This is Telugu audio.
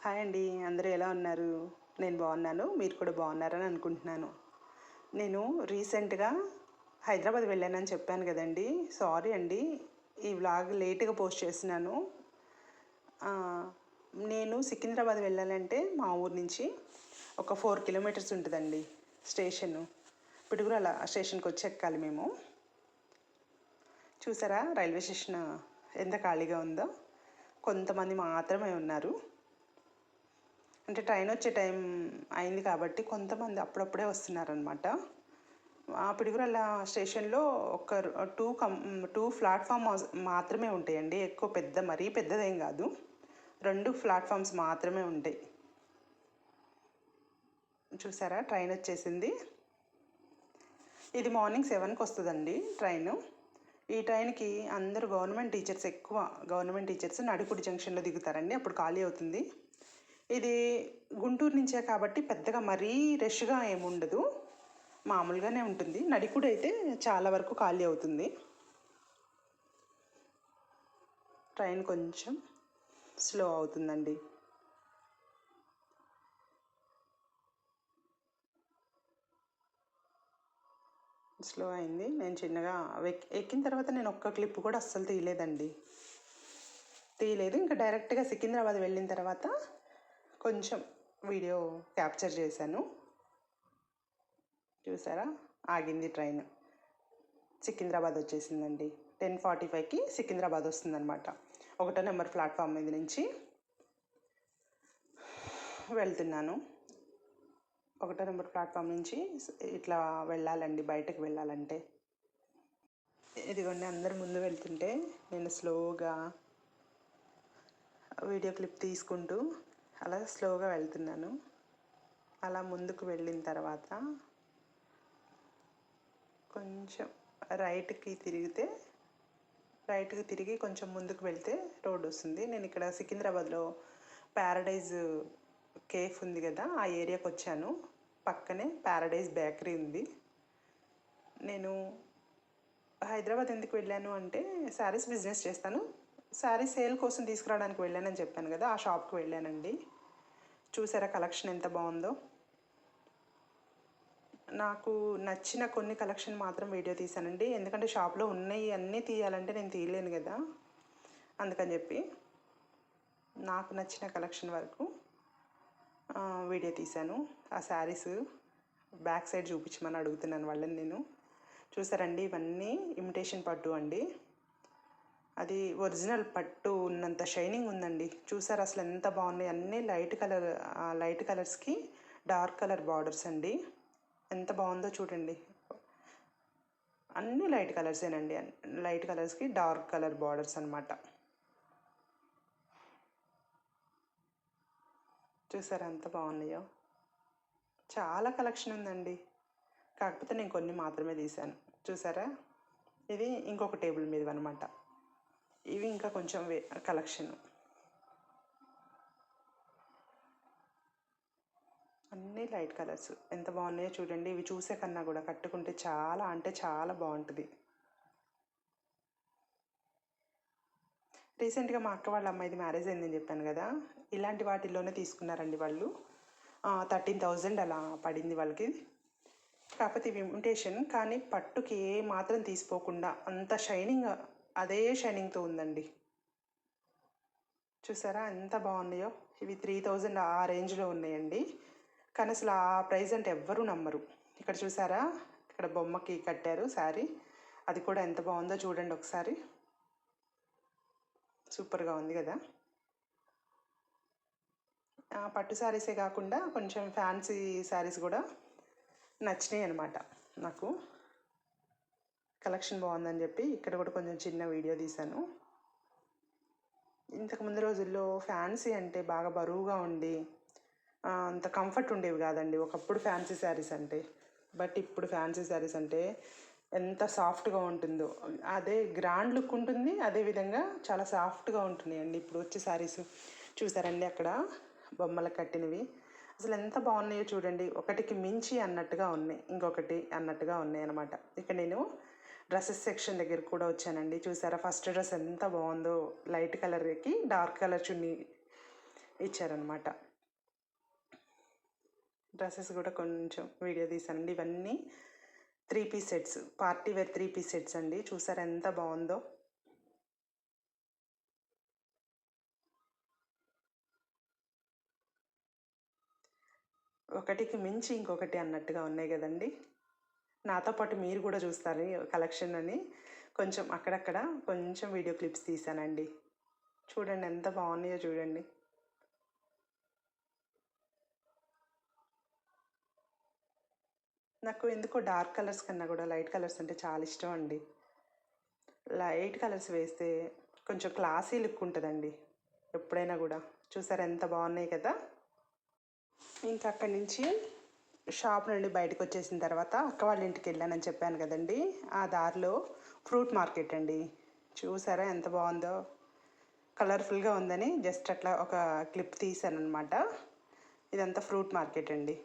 హాయ్ అండి అందరూ ఎలా ఉన్నారు? నేను బాగున్నాను మీరు కూడా బాగున్నారని అనుకుంటున్నాను. నేను రీసెంట్గా హైదరాబాద్ వెళ్ళానని చెప్పాను కదండి. సారీ అండి ఈ వ్లాగ్ లేట్గా పోస్ట్ చేస్తున్నాను. నేను సికింద్రాబాద్ వెళ్ళాలంటే మా ఊరు నుంచి ఒక ఫోర్ కిలోమీటర్స్ ఉంటుందండి స్టేషను. పిడుగురాల స్టేషన్కి వచ్చి ఎక్కాలి మేము. చూసారా రైల్వే స్టేషన్ ఎంత ఖాళీగా ఉందో? కొంతమంది మాత్రమే ఉన్నారు. అంటే ట్రైన్ వచ్చే టైం అయింది కాబట్టి కొంతమంది అప్పుడప్పుడే వస్తున్నారనమాట ఆ పిడుగురాల స్టేషన్లో ఒక టూ కం టూ ప్లాట్ఫామ్ మాత్రమే ఉంటాయండి. ఎక్కువ పెద్ద మరీ పెద్దదేం కాదు. రెండు ప్లాట్ఫామ్స్ మాత్రమే ఉంటాయి. చూసారా? ట్రైన్ వచ్చేసింది. ఇది మార్నింగ్ సెవెన్కి వస్తుందండి ట్రైన్. ఈ ట్రైన్కి అందరూ గవర్నమెంట్ టీచర్స్ ఎక్కువ గవర్నమెంట్ టీచర్స్ నడుకుడి జంక్షన్లో దిగుతారండి. అప్పుడు ఖాళీ అవుతుంది. ఇది గుంటూరు నుంచే కాబట్టి పెద్దగా మరీ రష్గా ఏముండదు మామూలుగానే ఉంటుంది. నడికుడు అయితే చాలా వరకు ఖాళీ అవుతుంది. ట్రైన్ కొంచెం స్లో అవుతుందండి. స్లో అయింది. నేను చిన్నగా ఎక్కిన తర్వాత నేను ఒక్క క్లిప్ కూడా అస్సలు తీయలేదండి. తీయలేదు. ఇంకా డైరెక్ట్గా సికింద్రాబాద్ వెళ్ళిన తర్వాత కొంచెం వీడియో క్యాప్చర్ చేశాను. చూసారా? ఆగింది ట్రైన్. సికింద్రాబాద్ వచ్చేసిందండి. టెన్ ఫార్టీ ఫైవ్కి సికింద్రాబాద్ వస్తుందన్నమాట. ఒకటో నెంబర్ ప్లాట్ఫామ్ మీద నుంచి వెళ్తున్నాను. ఒకటో నెంబర్ ప్లాట్ఫామ్ నుంచి ఇట్లా వెళ్ళాలండి బయటకు వెళ్ళాలంటే. ఇదిగోండి అందరు ముందు వెళ్తుంటే నేను స్లోగా వీడియో క్లిప్ తీసుకుంటూ అలా స్లోగా వెళ్తున్నాను. అలా ముందుకు వెళ్ళిన తర్వాత కొంచెం రైట్కి తిరిగితే రైట్కి తిరిగి కొంచెం ముందుకు వెళ్తే రోడ్ వస్తుంది. నేను ఇక్కడ సికింద్రాబాద్లో ప్యారడైజ్ కేఫ్ ఉంది కదా ఆ ఏరియాకి వచ్చాను. పక్కనే ప్యారడైజ్ బేకరీ ఉంది. నేను హైదరాబాద్ ఎందుకు వెళ్ళాను అంటే శారీస్ బిజినెస్ చేస్తాను. శారీ సేల్ కోసం తీసుకురావడానికి వెళ్ళానని చెప్పాను కదా ఆ షాప్కి వెళ్ళానండి. చూసారా కలెక్షన్ ఎంత బాగుందో. నాకు నచ్చిన కొన్ని కలెక్షన్ మాత్రం వీడియో తీశానండి. ఎందుకంటే షాప్లో ఉన్నాయి అన్నీ తీయాలంటే నేను తీయలేను కదా అందుకని చెప్పి నాకు నచ్చిన కలెక్షన్ వరకు వీడియో తీశాను. ఆ శారీస్ బ్యాక్ సైడ్ చూపించమని అడుగుతున్నాను వాళ్ళని నేను. చూసారండి ఇవన్నీ ఇమిటేషన్ పట్టు అండి. అది ఒరిజినల్ పట్టు ఉన్నంత షైనింగ్ ఉందండి. చూసారు అసలు ఎంత బాగున్నాయి. అన్నీ లైట్ కలర్ లైట్ కలర్స్కి డార్క్ కలర్ బార్డర్స్ అండి. ఎంత బాగుందో చూడండి. అన్నీ లైట్ కలర్సేనండి లైట్ కలర్స్కి డార్క్ కలర్ బార్డర్స్ అనమాట చూసారా ఎంత బాగున్నాయో. చాలా కలెక్షన్ ఉందండి. కాకపోతే నేను కొన్ని మాత్రమే తీశాను. చూసారా? ఇది ఇంకొక టేబుల్ మీద అనమాట ఇవి ఇంకా కొంచెం వే కలెక్షన్. అన్నీ లైట్ కలర్స్. ఎంత బాగున్నాయో చూడండి. ఇవి చూసే కన్నా కూడా కట్టుకుంటే చాలా అంటే చాలా బాగుంటుంది. రీసెంట్గా మా అక్క వాళ్ళ అమ్మాయిది మ్యారేజ్ అయిందని చెప్పాను కదా. ఇలాంటి వాటిల్లోనే తీసుకున్నారండి వాళ్ళు. థర్టీన్ థౌజండ్ అలా పడింది వాళ్ళకి. కాకపోతే ఇవి ఇమిటేషన్ కానీ పట్టుకి ఏ మాత్రం తీసిపోకుండా అంత షైనింగ్ అదే షైనింగ్తో ఉందండి. చూసారా ఎంత బాగున్నాయో? ఇవి త్రీ థౌజండ్ ఆ రేంజ్లో ఉన్నాయండి. కానీ అసలు ఆ ప్రైజ్ అంటే ఎవ్వరూ నమ్మరు. ఇక్కడ చూసారా? ఇక్కడ బొమ్మకి కట్టారు శారీ. అది కూడా ఎంత బాగుందో చూడండి ఒకసారి. సూపర్గా ఉంది కదా? ఆ, పట్టు శారీసే కాకుండా కొంచెం ఫ్యాన్సీ శారీస్ కూడా నచ్చినాయి అనమాట నాకు. కలెక్షన్ బాగుందని చెప్పి ఇక్కడ కూడా కొంచెం చిన్న వీడియో తీశాను. ఇంతకు ముందు రోజుల్లో ఫ్యాన్సీ అంటే బాగా బరువుగా ఉండి అంత కంఫర్ట్ ఉండేవి కాదండి. ఒకప్పుడు ఫ్యాన్సీ శారీస్ అంటే బట్ ఇప్పుడు ఫ్యాన్సీ శారీస్ అంటే ఎంత సాఫ్ట్గా ఉంటుందో. అదే గ్రాండ్ లుక్ ఉంటుంది అదేవిధంగా చాలా సాఫ్ట్గా ఉంటున్నాయండి. ఇప్పుడు వచ్చే శారీస్ చూసారండి అక్కడ బొమ్మలకు కట్టినవి. అసలు ఎంత బాగున్నాయో చూడండి. ఒకటికి మించి అన్నట్టుగా ఉన్నాయి ఇంకొకటి అన్నట్టుగా ఉన్నాయి అనమాట ఇక నేను డ్రెస్సెస్ సెక్షన్ దగ్గర కూడా వచ్చానండి. చూసారా? ఫస్ట్ డ్రెస్ ఎంత బాగుందో లైట్ కలర్కి డార్క్ కలర్ చున్నీ ఇచ్చారనమాట డ్రెస్సెస్ కూడా కొంచెం వీడియో తీసానండి. ఇవన్నీ three piece sets party wear three piece sets అండి. చూసారా ఎంత బాగుందో? ఒకటికి మించి ఇంకొకటి అన్నట్టుగా ఉన్నాయి కదండి. నాతో పాటు మీరు కూడా చూస్తారు కలెక్షన్ అని. కొంచెం అక్కడక్కడ కొంచెం వీడియో క్లిప్స్ తీసానండి. చూడండి ఎంత బాగున్నాయో చూడండి. నాకు ఎందుకో డార్క్ కలర్స్ కన్నా కూడా లైట్ కలర్స్ అంటే చాలా ఇష్టం అండి. లైట్ కలర్స్ వేస్తే కొంచెం క్లాసీ లుక్ ఉంటుందండి. ఎప్పుడైనా కూడా. చూసారు ఎంత బాగున్నాయి కదా? ఇంకా అక్కడి నుంచి షాప్ నుండి బయటకు వచ్చేసిన తర్వాత అక్క వాళ్ళ ఇంటికి వెళ్ళానని చెప్పాను కదండి. ఆ దారిలో ఫ్రూట్ మార్కెట్ అండి. చూసారా ఎంత బాగుందో? కలర్ఫుల్గా ఉందని జస్ట్ అట్లా ఒక క్లిప్ తీసాను అనమాట ఇదంతా ఫ్రూట్ మార్కెట్ అండి.